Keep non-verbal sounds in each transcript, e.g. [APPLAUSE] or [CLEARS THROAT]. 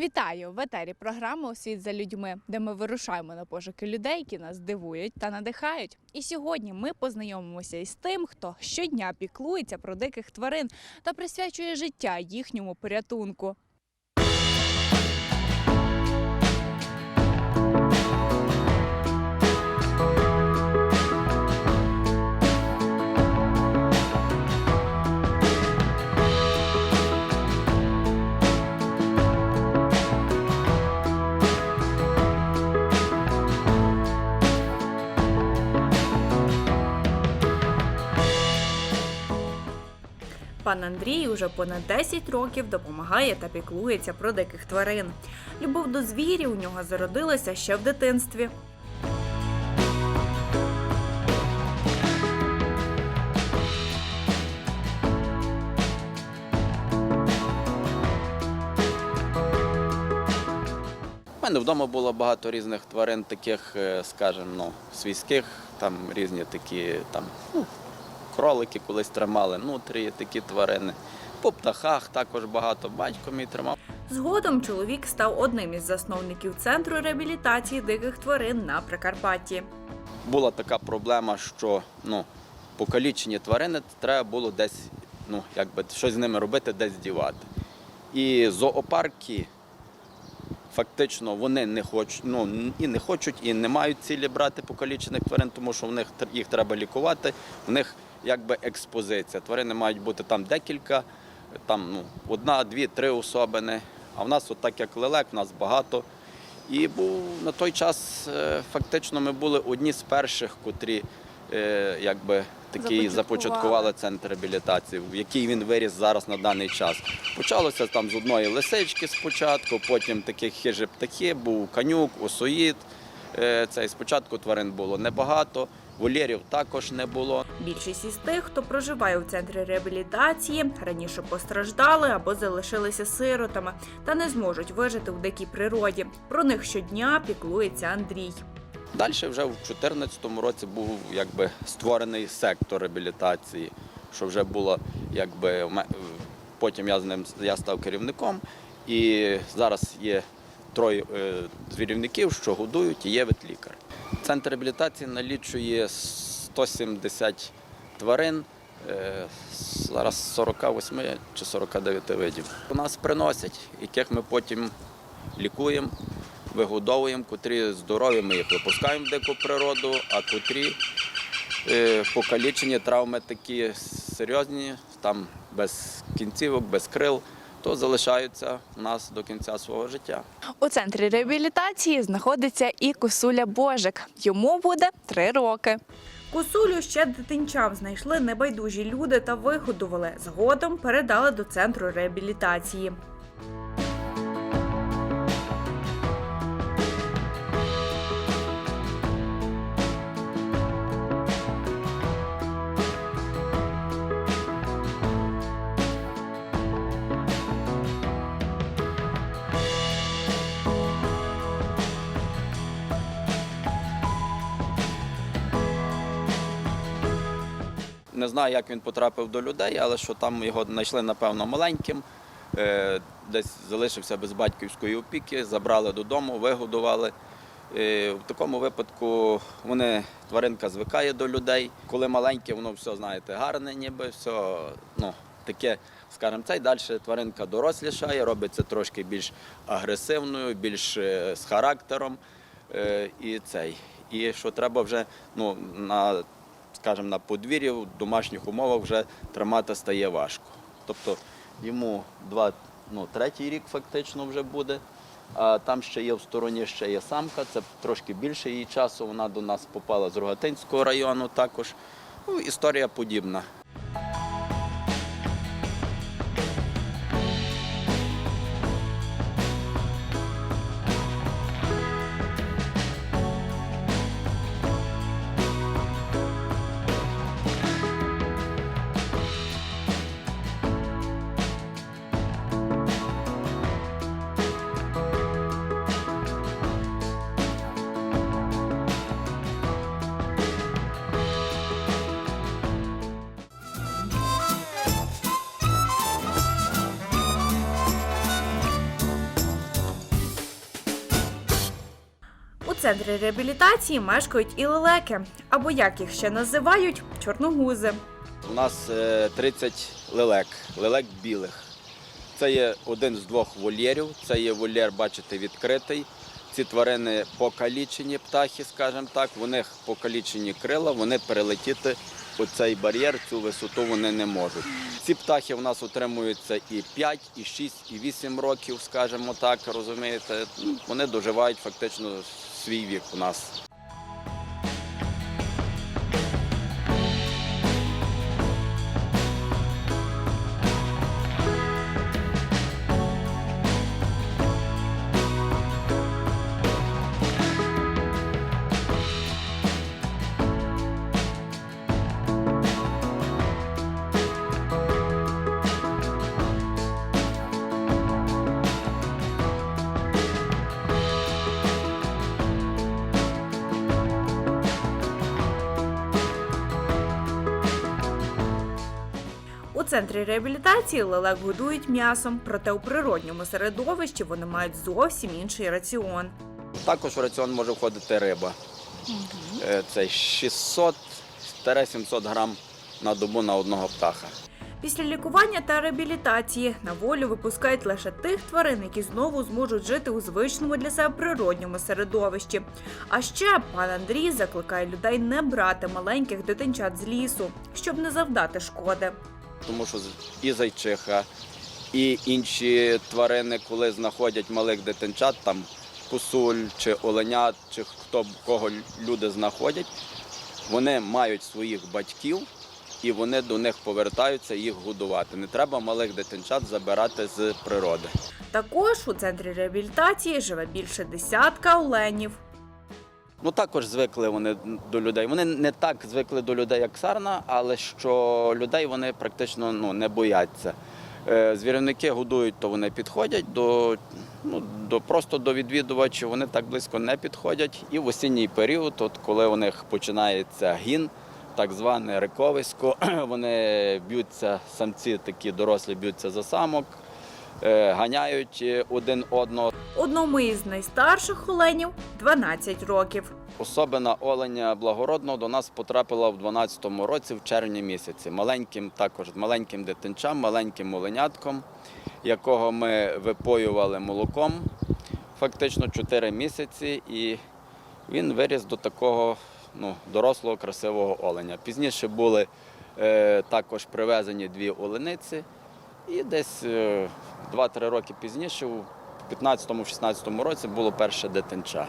Вітаю в етері програми «Освіт за людьми, де ми вирушаємо на пошуки людей, які нас дивують та надихають. І сьогодні ми познайомимося із тим, хто щодня піклується про диких тварин та присвячує життя їхньому порятунку. Пан Андрій уже понад 10 років допомагає та піклується про диких тварин. Любов до звірів у нього зародилася ще в дитинстві. У мене вдома було багато різних тварин, таких, е, скажімо, ну, свійських, там різні такі там, ну, кролики колись тримали, нутрії такі тварини. По птахах також багато. Батько мій тримав. Згодом чоловік став одним із засновників центру реабілітації диких тварин на Прикарпатті. Була така проблема, що ну, покалічені тварини треба було десь, ну, якби щось з ними робити, десь дівати. І зоопарки фактично вони не хочуть, ну і не хочуть, і не мають цілі брати покалічених тварин, тому що в них їх треба лікувати. В них якби експозиція. Тварини мають бути там декілька, там ну, одна, дві, три особини. А в нас, от так як лелек, в нас багато. І був на той час е, фактично ми були одні з перших, котрі е, якби такий Започаткували. центр реабілітації, в який він виріс зараз на даний час. Почалося там з одної лисички спочатку, потім таких хижі птахи, був канюк, осоїд. Е, Цей спочатку тварин було небагато, вольєрів також не було. Більшість із тих, хто проживає у центрі реабілітації, раніше постраждали або залишилися сиротами та не зможуть вижити в дикій природі. Про них щодня піклується Андрій. Далі вже в 2014 році був якби створений сектор реабілітації, що вже було якби потім я з ним я став керівником, і зараз є троє е, звірівників, що годують, і є ветлікар. Центр реабілітації налічує 170 тварин. е, Зараз 48 чи 49 видів. У нас приносять, яких ми потім лікуємо, вигодовуємо, котрі здорові, ми їх випускаємо в дику природу, а котрі е, покалічені травми такі серйозні, там без кінцівок, без крил, то залишаються в нас до кінця свого життя. У центрі реабілітації знаходиться і косуля Божик. Йому буде три роки. Косулю ще дитинчам знайшли небайдужі люди та вигодували. Згодом передали до центру реабілітації. Не знаю, як він потрапив до людей, але що там його знайшли, напевно, маленьким. Е, Десь залишився без батьківської опіки, забрали додому, вигодували. Е, В такому випадку вони, тваринка звикає до людей. Коли маленьке, воно все, знаєте, гарне, ніби все ну, таке, скажімо, це. І далі тваринка дорослішає, робиться трошки більш агресивною, більш е, з характером. І цей. І що треба вже ну, на скажімо, на подвір'ї в домашніх умовах вже тримати стає важко. Тобто йому два, ну, третій рік фактично вже буде. А там ще є в стороні ще є самка, це трошки більше її часу. Вона до нас попала з Рогатинського району також. Ну, історія подібна. Центрі реабілітації мешкають і лелеки, або як їх ще називають, чорногузи. У нас е, 30 лелек, лелек білих. Це є один з двох вольєрів. Це є вольєр, бачите, відкритий. Ці тварини покалічені птахи, скажімо так, у них покалічені крила, вони перелетіти оцей бар'єр, цю висоту вони не можуть. Ці птахи в нас утримуються і 5, і 6, і 8 років, скажімо так, розумієте. Вони доживають фактично свій вік у нас. Центрі реабілітації лелек годують м'ясом, проте у природньому середовищі вони мають зовсім інший раціон. Також в раціон може входити риба. Е, Це 600-700 грам на добу на одного птаха. Після лікування та реабілітації на волю випускають лише тих тварин, які знову зможуть жити у звичному для себе природньому середовищі. А ще пан Андрій закликає людей не брати маленьких дитинчат з лісу, щоб не завдати шкоди. Тому що і зайчиха, і інші тварини, коли знаходять малих дитинчат, там косуль чи оленят, чи хто кого люди знаходять, вони мають своїх батьків і вони до них повертаються їх годувати. Не треба малих дитинчат забирати з природи. Також у центрі реабілітації живе більше десятка оленів. Ну також звикли вони до людей. Вони не так звикли до людей, як сарна, але що людей вони практично ну, не бояться. Е, Звірівники годують, то вони підходять до, ну, до просто до відвідувачів, вони так близько не підходять. І в осінній період, от коли у них починається гін, так зване риковисько, [CLEARS THROAT] вони б'ються, самці такі дорослі б'ються за самок, ганяють е, один одного. Одному із найстарших оленів 12 років. Особина оленя благородного до нас потрапила в 12-му році, в червні місяці. Маленьким також маленьким дитинчам, маленьким оленятком, якого ми випоювали молоком фактично 4 місяці, і він виріс до такого ну, дорослого, красивого оленя. Пізніше були е, також привезені дві олениці, і десь е, 2-3 роки пізніше, у 15-16 році, було перше дитинча.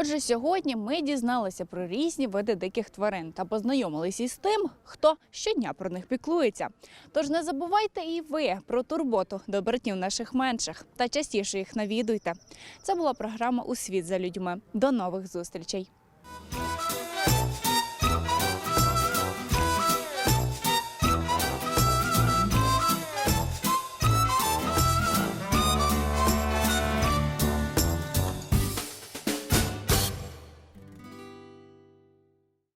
Отже, сьогодні ми дізналися про різні види диких тварин та познайомилися із тим, хто щодня про них піклується. Тож не забувайте і ви про турботу до братів наших менших та частіше їх навідуйте. Це була програма у світ за людьми. До нових зустрічей.